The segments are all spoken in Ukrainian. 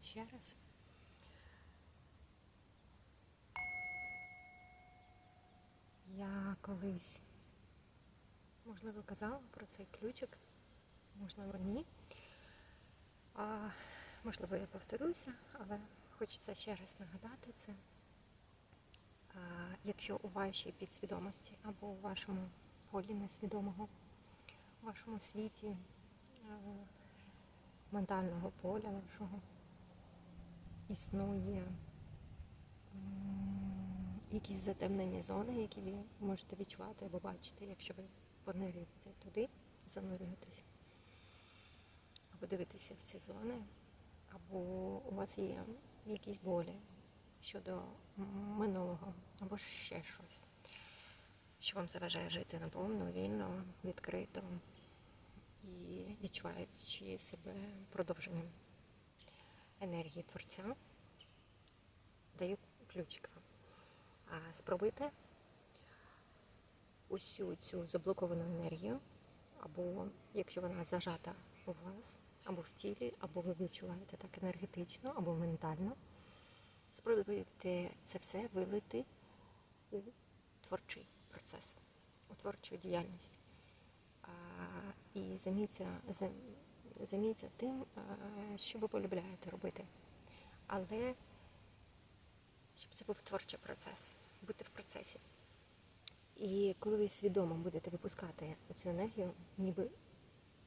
ще раз. Я колись, можливо, казала про цей ключик, можливо, ні. А, можливо, я повторюся, але хочеться ще раз нагадати це. А, якщо у вашій підсвідомості або у вашому полі несвідомого, у вашому світі е, ментального поля вашого існує якісь затемнені зони, які ви можете відчувати або бачити, якщо ви понирюєте туди, занурюєтеся, або дивитеся в ці зони, або у вас є якісь болі щодо минулого, або ще щось, що вам заважає жити наповно, вільно, відкрито і відчуваючи себе продовженням енергії творця, даю ключик вам. А спробуйте усю цю заблоковану енергію, або якщо вона зажата у вас, або в тілі, або ви відчуваєте так енергетично, або ментально, спробуйте це все вилити у творчий процес, у творчу діяльність. А, І займіться, зам- займіться тим, що ви полюбляєте робити. Але щоб це був творчий процес, бути в процесі. І коли ви свідомо будете випускати цю енергію, ніби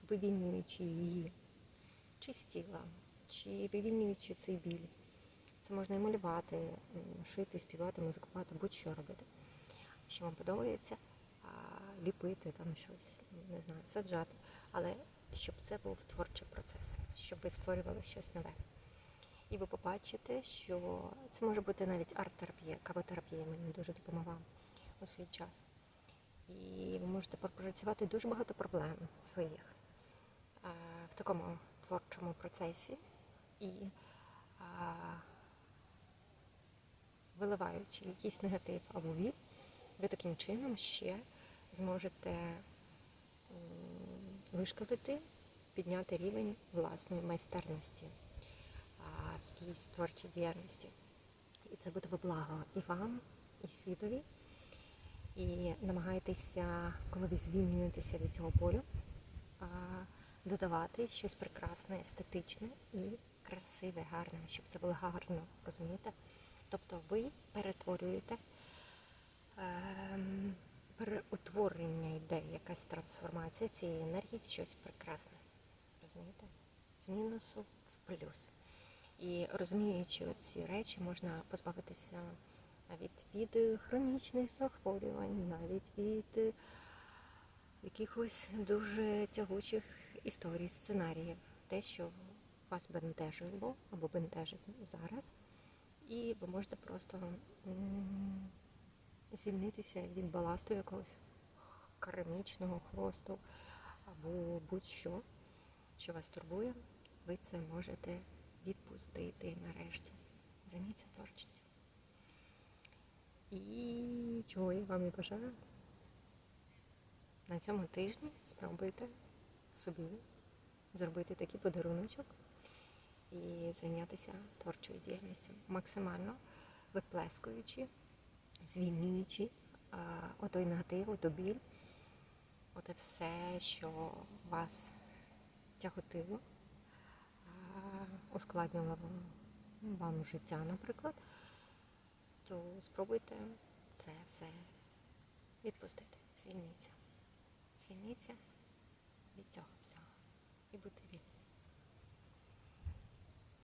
вивільнюючи її чи з тіла, чи вивільнюючи цей біль. Це можна і малювати, шити, співати, музикувати, будь-що робити. Що вам подобається, ліпити там щось, не знаю, саджати. Але щоб це був творчий процес, щоб ви створювали щось нове. І ви побачите, що це може бути навіть арт-терапія, кавотерапія мені дуже допомогла у свій час. І ви можете пропрацювати дуже багато проблем своїх в такому творчому процесі і виливаючи якийсь негатив або біль, ви таким чином ще зможете вишкалити, підняти рівень власної майстерності в якійсь творчій діяльності. І це буде во благо і вам, і світові. І намагайтеся, коли ви звільнюєтеся від цього болю, додавати щось прекрасне, естетичне і красиве, гарне, щоб це було гарно, розумієте? Трансформація цієї енергії в щось прекрасне. Розумієте? З мінусу в плюс. І розуміючи ці речі, можна позбавитися навіть від хронічних захворювань, навіть від якихось дуже тягучих історій, сценаріїв, те, що вас бентежило або бентежить зараз. І ви можете просто звільнитися від баласту якогось кармічного хвосту або будь-що, що вас турбує, ви це можете відпустити нарешті. Займіться творчістю. І чого я вам і бажаю. На цьому тижні спробуйте собі зробити такий подаруночок і зайнятися творчою діяльністю, максимально виплескуючи, звільнюючи отой негатив, ото біль, От все, що вас тяготило, е, ускладнило вам життя, наприклад, то спробуйте це все відпустити. Звільніться. Звільніться від цього всього і бути вільним.